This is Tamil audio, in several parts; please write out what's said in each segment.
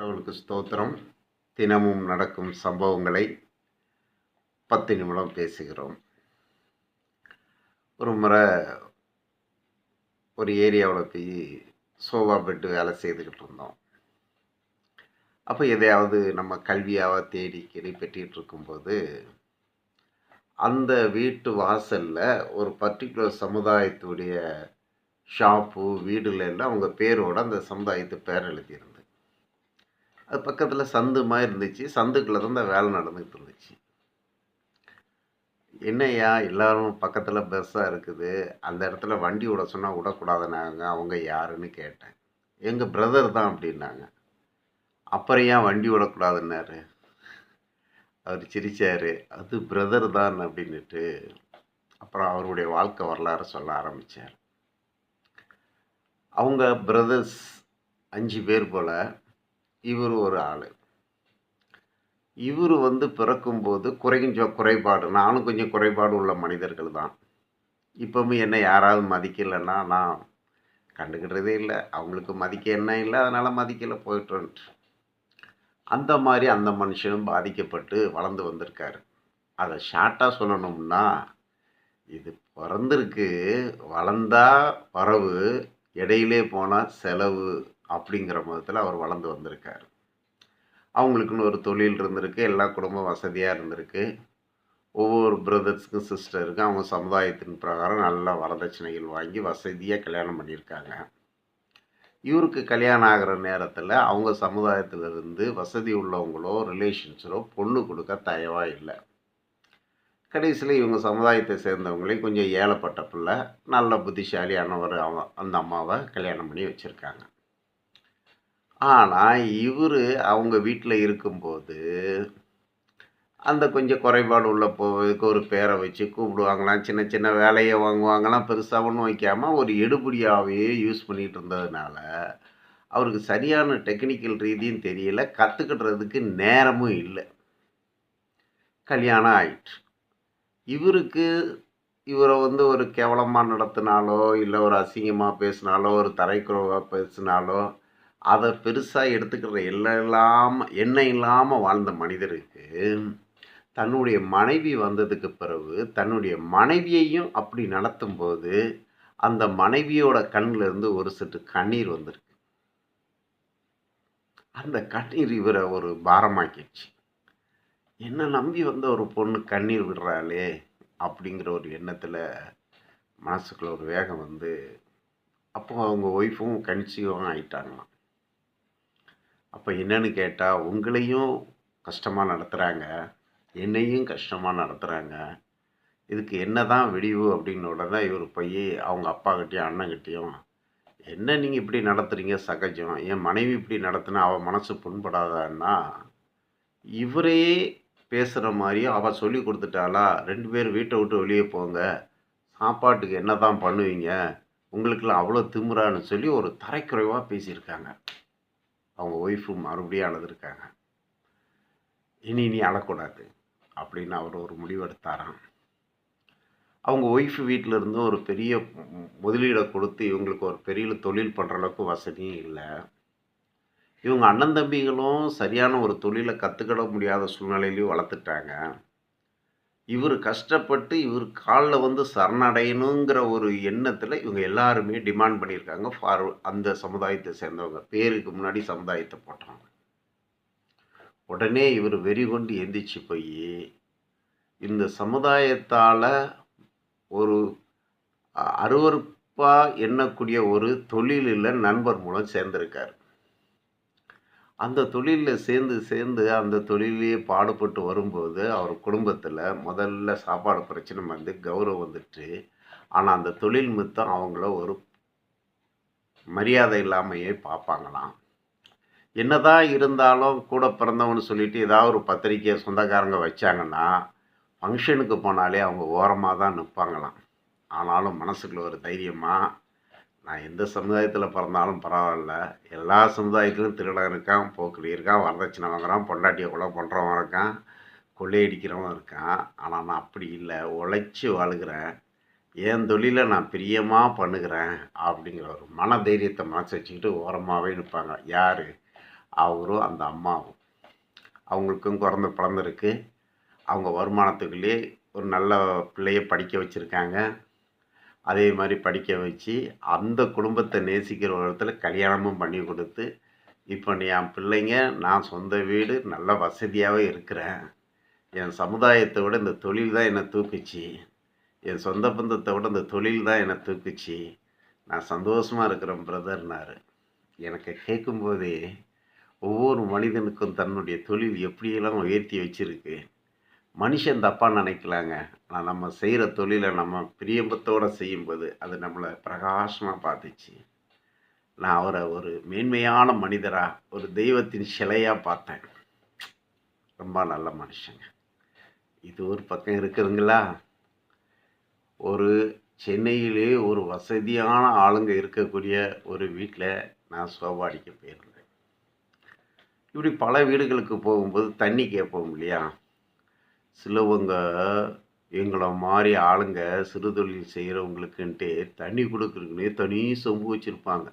கடவுளுக்கு ஸ்தோத்திரம். தினமும் நடக்கும் சம்பவங்களை பத்து நிமிடம் பேசுகிறோம். ஒரு முறை ஒரு ஏரியாவில் போய் சோஃபா பெட்டு வேலை செய்துக்கிட்டு இருந்தோம். அப்போ எதையாவது நம்ம கல்வியாக தேடி கேடி பெற்றிகிட்டு இருக்கும்போது அந்த வீட்டு வாசலில் ஒரு பர்டிகுலர் சமுதாயத்துடைய ஷாப்பு வீடுல எல்லாம் அவங்க பேரோட அந்த சமுதாயத்து பேர் எழுதியிருந்து அது பக்கத்தில் சந்து மாதிரி இருந்துச்சு. சந்துக்குள்ளே தான் இந்த வேலை நடந்துகிட்டு இருந்துச்சு. என்னய்யா எல்லோரும் பக்கத்தில் பெஸ்ஸாக இருக்குது. அந்த இடத்துல வண்டி விட சொன்னால் விடக்கூடாதுனாங்க அவங்க யாருன்னு கேட்டேன். எங்கள் பிரதர் தான் அப்படின்னாங்க. அப்புறம் ஏன் வண்டி விடக்கூடாதுன்னாரு அவர் சிரிச்சார். அது பிரதர் தான் அப்படின்னுட்டு அப்புறம் அவருடைய வாழ்க்கை வரலாறு சொல்ல ஆரம்பித்தார் அவங்க பிரதர்ஸ் அஞ்சு பேர் போல் இவர் ஒரு ஆள். இவர் வந்து பிறக்கும்போது குறைஞ்ச குறைபாடு நானும் கொஞ்சம் குறைபாடு உள்ள மனிதர்கள் தான். இப்போவும் என்ன யாராவது மதிக்கலைன்னா நான் கண்டுக்கிட்டதே இல்லை. அவங்களுக்கு மதிக்க என்ன இல்லை அதனால் மதிக்கலை போயிட்டு அந்த மாதிரி அந்த மனுஷனும் பாதிக்கப்பட்டு வளர்ந்து வந்திருக்காரு. அதை ஷார்ட்டாக சொல்லணும்னா இது பிறந்திருக்கு வளர்ந்தா வரவு இடையிலே போனால் செலவு. அப்படிங்கிற மதத்தில் அவர் வளர்ந்து வந்திருக்கார். அவங்களுக்குன்னு ஒரு தொழில் இருந்திருக்கு எல்லா குடும்பம் வசதியாக இருந்திருக்கு. ஒவ்வொரு பிரதர்ஸுக்கும் சிஸ்டருக்கும் அவங்க சமுதாயத்தின் பிரகாரம் நல்ல வரதட்சணைகள் வாங்கி வசதியாக கல்யாணம் பண்ணியிருக்காங்க. இவருக்கு கல்யாணம் ஆகிற நேரத்தில் அவங்க சமுதாயத்திலிருந்து வசதி உள்ளவங்களோ ரிலேஷன்ஸோ பொண்ணு கொடுக்க தயவாக இல்லை. கடைசியில் இவங்க சமுதாயத்தை சேர்ந்தவங்களே கொஞ்சம் ஏழப்பட்ட பிள்ளை நல்ல புத்திசாலியானவர் அவன் அந்த அம்மாவை கல்யாணம் பண்ணி வச்சுருக்காங்க. ஆனால் இவர் அவங்க வீட்டில் இருக்கும்போது அந்த கொஞ்சம் குறைபாடு உள்ள போவதுக்கு ஒரு பேரை வச்சு கூப்பிடுவாங்களாம். சின்ன சின்ன வேலையை வாங்குவாங்களாம். பெருசாக ஒன்றும் வைக்காமல் ஒரு எடுபடியாகவே யூஸ் பண்ணிகிட்டு இருந்ததுனால அவருக்கு சரியான டெக்னிக்கல் ரீதியும் தெரியல. கற்றுக்கிடுறதுக்கு நேரமும் இல்லை. கல்யாணம் ஆயிட்டு. இவருக்கு இவரை வந்து ஒரு கேவலமாக நடத்தினாலோ இல்லை ஒரு அசிங்கமாக பேசினாலோ ஒரு தரைக்குறவாக பேசினாலோ அதை பெருசாக எடுத்துக்கிற எல்லாம் எண்ணெய் இல்லாமல் வாழ்ந்த மனிதருக்கு தன்னுடைய மனைவி வந்ததுக்கு பிறகு தன்னுடைய மனைவியையும் அப்படி நடத்தும்போது அந்த மனைவியோட கண்ணிலிருந்து ஒரு சற்று கண்ணீர் வந்திருக்கு. அந்த கண்ணீர் இவரை ஒரு பாரமாக்கிடுச்சு. என்ன நம்பி வந்த ஒரு பொண்ணு கண்ணீர் விடுறாளே அப்படிங்கிற ஒரு எண்ணத்தில் மனசுக்குள்ள ஒரு வேகம் வந்து அப்போ அவங்க ஒய்ஃபும் கன்சீவும் ஆயிட்டாங்களாம். அப்போ என்னன்னு கேட்டால் உங்களையும் கஷ்டமாக நடத்துகிறாங்க என்னையும் கஷ்டமாக நடத்துகிறாங்க இதுக்கு என்ன தான் விடிவு அப்படின்னு உடனே இவர் போய் அவங்க அப்பாகிட்டேயும் அண்ணன் கிட்டேயும் என்ன நீங்கள் இப்படி நடத்துகிறீங்க சகஜம்? என் மனைவி இப்படி நடத்தினா அவள் மனசு புண்படாதான்னா? இவரே பேசுகிற மாதிரியும் அவள் சொல்லி கொடுத்துட்டாளா? ரெண்டு பேர் வீட்டை விட்டு வெளியே போங்க. சாப்பாட்டுக்கு என்ன தான் பண்ணுவீங்க? உங்களுக்கெல்லாம் அவ்வளோ திமுறான்னு சொல்லி ஒரு தரைக்குறைவாக பேசியிருக்காங்க. அவங்க ஒய்ஃபு மறுபடியும் அழுதுருக்காங்க. இனி இனி அழக்கூடாது அப்படின்னு அவர் ஒரு முடிவெடுத்தாராம் அவங்க ஒய்ஃபு வீட்டிலிருந்து ஒரு பெரிய முதலீடை கொடுத்து இவங்களுக்கு ஒரு பெரிய தொழில் பண்ணுற அளவுக்கு வசதியும் இல்லை. இவங்க அண்ணன் தம்பிகளும் சரியான ஒரு தொழிலை கற்றுக்கிட முடியாத சூழ்நிலையிலையும் வளர்த்துட்டாங்க. இவர் கஷ்டப்பட்டு இவர் காலில் வந்து சரணடையணுங்கிற ஒரு எண்ணத்தில் இவங்க எல்லாருமே டிமாண்ட் பண்ணியிருக்காங்க. ஃபார் அந்த சமுதாயத்தை சேர்ந்தவங்க. பேருக்கு முன்னாடி சமுதாயத்தை போட்டவங்க. உடனே இவர் வெறி கொண்டு எந்திரிச்சு போய் இந்த சமுதாயத்தால் ஒரு அருவறுப்பாக எண்ணக்கூடிய ஒரு தொழிலில் நண்பர் மூலம் சேர்ந்திருக்கார். அந்த தொழிலில் சேர்ந்து சேர்ந்து அந்த தொழிலே பாடுபட்டு வரும்போது அவர் குடும்பத்தில் முதல்ல சாப்பாடு பிரச்சனை வந்து கௌரவம் வந்துட்டு ஆனால் அந்த தொழில் மித்தம் அவங்கள ஒரு மரியாதை இல்லாமையே பார்ப்பாங்களாம் என்னதான் இருந்தாலும் கூட பிறந்தவன்னு சொல்லிட்டு ஏதாவது ஒரு பத்திரிக்கை சொந்தக்காரங்க வச்சாங்கன்னா ஃபங்க்ஷனுக்கு போனாலே அவங்க ஓரமாக தான் நிற்பாங்களாம் ஆனாலும் மனசுக்குள்ள ஒரு தைரியமாக நான் எந்த சமுதாயத்தில் பிறந்தாலும் பரவாயில்ல. எல்லா சமுதாயத்திலும் திருடன் இருக்கான் போக்குடி இருக்கான் வரதட்சணை வாங்குறான் பொண்டாட்டியை கொலை பண்ணுறவன் இருக்கான் கொள்ளையடிக்கிறவன் இருக்கான். ஆனால் நான் அப்படி இல்லை. உழைச்சி வாழுகிறேன். என் தொழிலை நான் பிரியமாக பண்ணுகிறேன் அப்படிங்கிற ஒரு மன தைரியத்தை மனசு வச்சுக்கிட்டு ஓரமாகவே நிற்பாங்க. யார்? அவரும் அந்த அம்மாவும். அவங்களுக்கும் குழந்த பிறந்திருக்கு அவங்க வருமானத்துக்குள்ளேயே ஒரு நல்ல பிள்ளைய படிக்க வச்சுருக்காங்க. அதே மாதிரி படிக்க வச்சு அந்த குடும்பத்தை நேசிக்கிற ஒரு இடத்துல கல்யாணமும் பண்ணி கொடுத்து இப்போ என் பிள்ளைங்க நான் சொந்த வீடு நல்ல வசதியாகவே இருக்கிறேன். என் சமுதாயத்தை விட இந்த தொழில் தான் என்னை தூக்குச்சு. என் சொந்த பந்தத்தை விட இந்த தொழில் தான் என்னை தூக்குச்சு. நான் சந்தோஷமாக இருக்கிறேன் பிரதர்னாரு. எனக்கு கேட்கும்போதே ஒவ்வொரு மனிதனுக்கும் தன்னுடைய தொழில் எப்படியெல்லாம் உயர்த்தி வச்சுருக்கு. மனுஷன் தப்பாக நினைக்கலாங்க. ஆனால் நம்ம செய்கிற தொழிலை நம்ம பிரியம்பத்தோடு செய்யும்போது அது நம்மளை பிரகாசமாக பார்த்துச்சு நான் அவரை ஒரு மேன்மையான மனிதராக ஒரு தெய்வத்தின் சிலையாக பார்த்தேன். ரொம்ப நல்ல மனுஷங்க. இது ஒரு பக்கம் இருக்குதுங்களா? ஒரு சென்னையிலே ஒரு வசதியான ஆளுங்க இருக்கக்கூடிய ஒரு வீட்டில் நான் சோபாடிக்க போயிருந்தேன். இப்படி பல வீடுகளுக்கு போகும்போது தண்ணி கேட்போம் இல்லையா? சிலவங்க எங்களை மாதிரி ஆளுங்க சிறு தொழில் செய்கிறவங்களுக்குன்ட்டு தண்ணி கொடுக்குறதுக்குனே தனி சொம்பு வச்சுருப்பாங்க.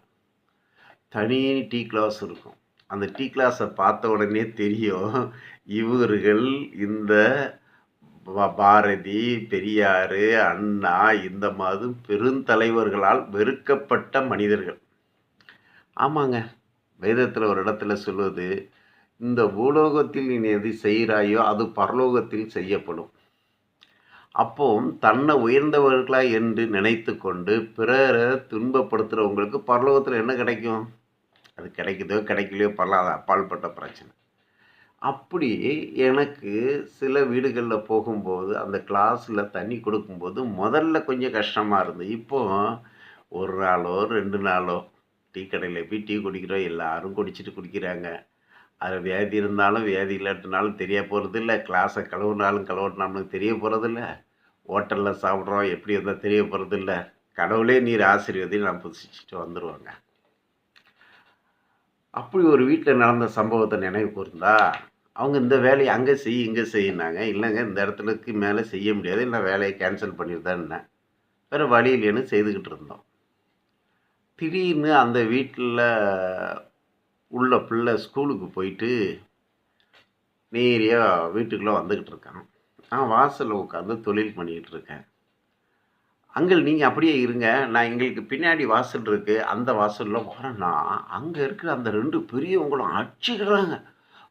தனி டீ கிளாஸ் இருக்கும். அந்த டீ கிளாஸை பார்த்த உடனே தெரியும் இவர்கள் இந்த பாரதி பெரியார் அண்ணா இந்த மாதிரி பெருந்தலைவர்களால் வெறுக்கப்பட்ட மனிதர்கள். ஆமாங்க. வேதத்தில் ஒரு இடத்துல சொல்லுவது இந்த பூலோகத்தில் நீ எது செய்கிறாயோ அது பரலோகத்தில் செய்யப்படும். அப்போ தன்னை உயர்ந்தவர்களா என்று நினைத்து கொண்டு பிறரை துன்பப்படுத்துகிறவங்களுக்கு பரலோகத்தில் என்ன கிடைக்கும்? அது கிடைக்குதோ கிடைக்கலையோ பரலாத அப்பால்பட்ட பிரச்சனை. அப்படி எனக்கு சில வீடுகளில் போகும்போது அந்த கிளாஸில் தண்ணி கொடுக்கும்போது முதல்ல கொஞ்சம் கஷ்டமாக இருந்தது. இப்போ ஒரு நாளோ ரெண்டு நாளோ டீ கடையில் போய் டீ குடிக்கிறோம். எல்லாரும் குடிச்சிட்டு குடிக்கிறாங்க. அது வியாதி இருந்தாலும் வியாதி இல்லாட்டினாலும் தெரிய போகிறதில்ல கிளாஸை கழுவுனாலும் கழுவுனாலும் தெரிய போகிறதில்ல ஹோட்டலில் சாப்பிட்றோம் எப்படி இருந்தால் தெரிய போகிறதில்ல கடவுளே நீர் ஆசீர்வதி நான் புதுச்சிட்டு வந்துடுவாங்க அப்படி ஒரு வீட்டில் நடந்த சம்பவத்தை நினைவு கூர்ந்தா அவங்க இந்த வேலையை அங்கே செய் இங்கே செய்யினாங்க. இல்லைங்க இந்த இடத்துலக்கு மேலே செய்ய முடியாது. இல்லை வேலையை கேன்சல் பண்ணியிருந்தேன் வேறு வழி இல்லைன்னு செய்துக்கிட்டு இருந்தோம். திடீர்னு அந்த வீட்டில் உள்ள பிள்ளை ஸ்கூலுக்கு போயிட்டு நேரியாக வீட்டுக்குள்ளே வந்துக்கிட்டு இருக்கான். நான் வாசலில் உட்காந்து தொழில் பண்ணிக்கிட்டு இருக்கேன். அங்கிள் நீங்கள் அப்படியே இருங்க. நான் எங்களுக்கு பின்னாடி வாசல் இருக்குது அந்த வாசலில் வரேன்னா அங்கே இருக்கிற அந்த ரெண்டு பெரியவங்களும் அடிச்சுக்கிறாங்க.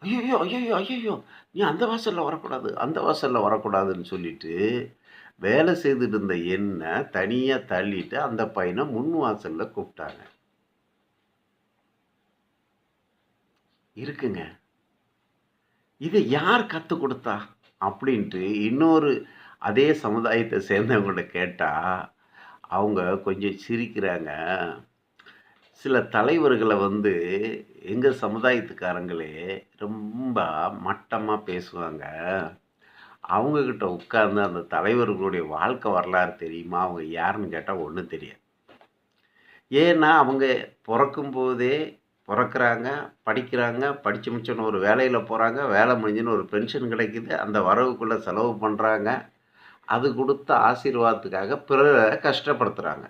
ஐயோ ஐயோ ஐயோ நீ அந்த வாசலில் வரக்கூடாது அந்த வாசலில் வரக்கூடாதுன்னு சொல்லிட்டு வேலை செய்துட்டு இருந்த எண்ணெய் தனியாக தள்ளிட்டு அந்த பையனை முன் வாசலில் கூப்பிட்டாங்க. இருக்குங்க. இதை யார் கற்றுக் கொடுத்தா? அப்படின்ட்டு இன்னொரு அதே சமுதாயத்தை சேர்ந்தவங்கள்ட்ட கேட்டால் அவங்க கொஞ்சம் சிரிக்கிறாங்க. சில தலைவர்களை வந்து எங்கள் சமுதாயத்துக்காரங்களே ரொம்ப மட்டமாக பேசுவாங்க. அவங்கக்கிட்ட உட்கார்ந்து அந்த தலைவர்களுடைய வாழ்க்கை வரலாறு தெரியுமா? அவங்க யாருன்னு கேட்டால் ஒன்றும் தெரியாது. ஏன்னா அவங்க பிறக்கும்போதே பிறக்கிறாங்க படிக்கிறாங்க படித்து முடிச்சோன்னு ஒரு வேலையில் போகிறாங்க வேலை முடிஞ்சுன்னு ஒரு பென்ஷன் கிடைக்குது அந்த வரவுக்குள்ளே செலவு பண்ணுறாங்க அது கொடுத்த ஆசீர்வாதத்துக்காக பிறரை கஷ்டப்படுத்துகிறாங்க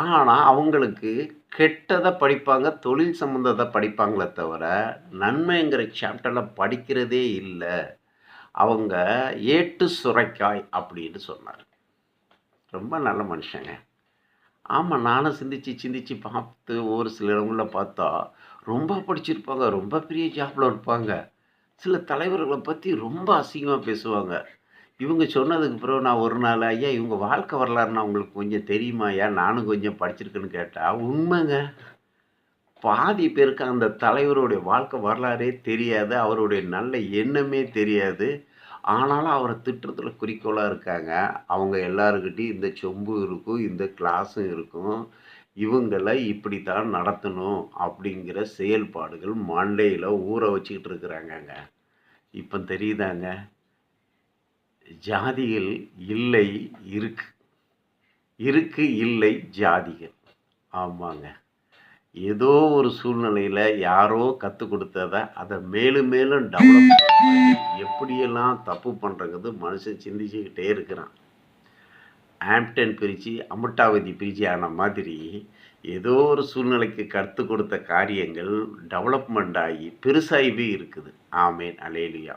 ஆனால் அவங்களுக்கு கெட்டதை படிப்பாங்க தொழில் சம்மந்தத்தை படிப்பாங்களே தவிர நன்மைங்கிற சாப்டரில் படிக்கிறதே இல்லை. அவங்க ஏட்டு சுரைக்காய் அப்படின்னு சொன்னார். ரொம்ப நல்ல மனுஷங்க. ஆமாம் நானும் சிந்தித்து சிந்திச்சு பார்த்து ஒரு சில இடங்களில் பார்த்தா ரொம்ப படிச்சிருப்பாங்க ரொம்ப பெரிய ஜாப்பில் இருப்பாங்க. சில தலைவர்களை பற்றி ரொம்ப அசிங்கமாக பேசுவாங்க. இவங்க சொன்னதுக்கு பிறகு நான் ஒரு நாள் ஐயா இவங்க வாழ்க்கை வரலாறுனா உங்களுக்கு கொஞ்சம் தெரியுமா ஐயா? நானும் கொஞ்சம் படிச்சிருக்கேன்னு கேட்டால் உண்மைங்க. பாதி பேருக்கு அந்த தலைவருடைய வாழ்க்கை வரலாறே தெரியாது அவருடைய நல்ல எண்ணமே தெரியாது. ஆனாலும் அவரை திட்டத்தில் குறிக்கோளாக இருக்காங்க. அவங்க எல்லாருக்கிட்டையும் இந்த சொம்பு இருக்கும் இந்த கிளாஸும் இருக்கும். இவங்களை இப்படி தான் நடத்தணும் அப்படிங்கிற செயல்பாடுகள் மண்டையில் ஊற வச்சுக்கிட்டு இருக்கிறாங்கங்க. இப்போ தெரியுதாங்க? ஜாதிகள் இல்லை இருக்கு. இருக்கு இல்லை ஜாதிகள். ஆமாங்க. ஏதோ ஒரு சூழ்நிலையில் யாரோ கற்றுக் கொடுத்ததை அதை மேலும் மேலும் டெவலப் எப்படியெல்லாம் தப்பு பண்ணுறங்கிறது மனுஷன் சிந்திச்சுக்கிட்டே இருக்கிறான். ஆம்டன் பிரித்து அமுட்டாவதி பிரித்து ஆன மாதிரி ஏதோ ஒரு சூழ்நிலைக்கு கற்றுக் கொடுத்த காரியங்கள் டெவலப்மெண்ட் ஆகி பெருசாகவே இருக்குது. ஆமேன். அலேலியா.